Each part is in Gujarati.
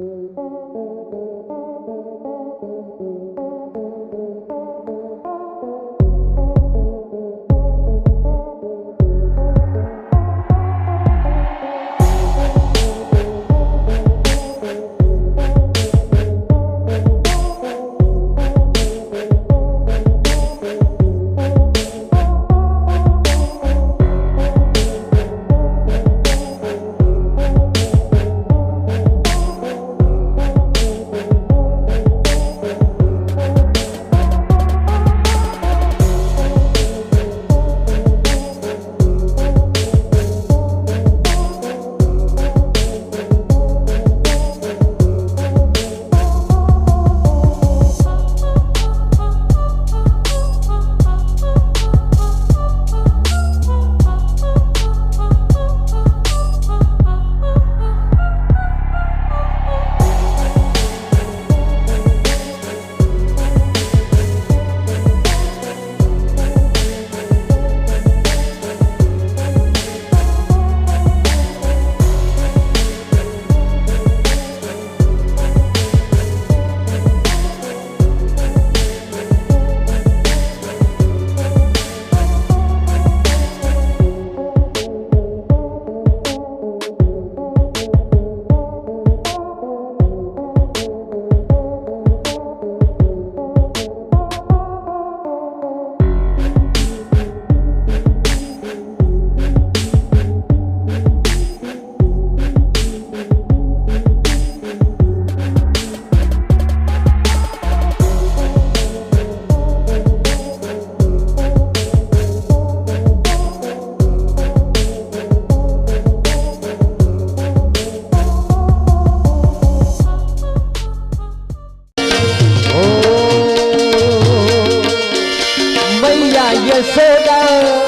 Música सोदा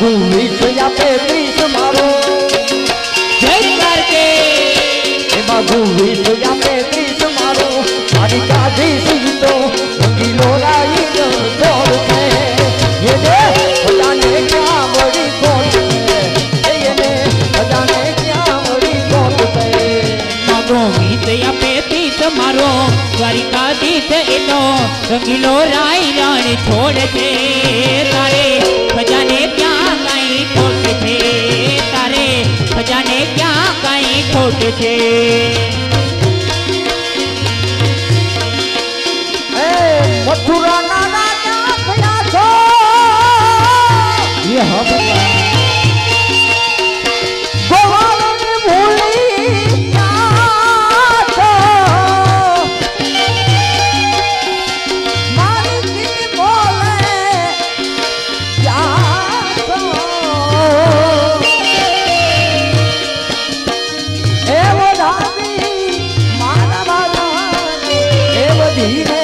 માજા મીઠ આપે મીઠ મારો. જય દ્વારકે. એમાં ગુવી જોયા પે ત્રીસ મારો. મારી કાઢી સીતો રંગીલો લાઈ છે. ક્યાં છે? એને ક્યાં છે? માગો ગીત આપે મારો. દ્વારિકાધીશ એનો રંગીલો રાય રણ છોડ છે. તારે ખોટ છે મથુરાના Để.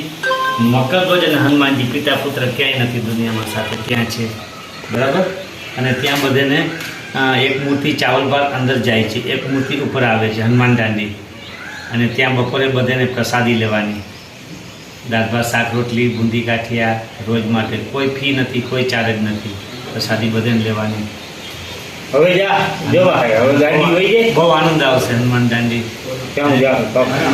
દાદી મકરધ્વજ અને હનુમાનજી પિતા પુત્ર ક્યાંય નથી દુનિયામાં, સાથે ત્યાં છે. બરાબર? અને ત્યાં બધાને એક મૂર્તિ ચાવલભાત અંદર જાય છે. એક મૂર્તિ ઉપર આવે છે, હનુમાન દાંડી અને ત્યાં બપોરે બધાને પ્રસાદી લેવાની. દાળ શાક, રોટલી, બુંદી કાઠિયા રોજ માટે કોઈ ફી નથી, કોઈ ચાર્જ નથી. પ્રસાદી બધાને લેવાની. હવે જા જોવા હવે ગાડી વહી જાય. બહુ આનંદ આવશે હનુમાન દાંડી ત્યાં જા દ્વારકા.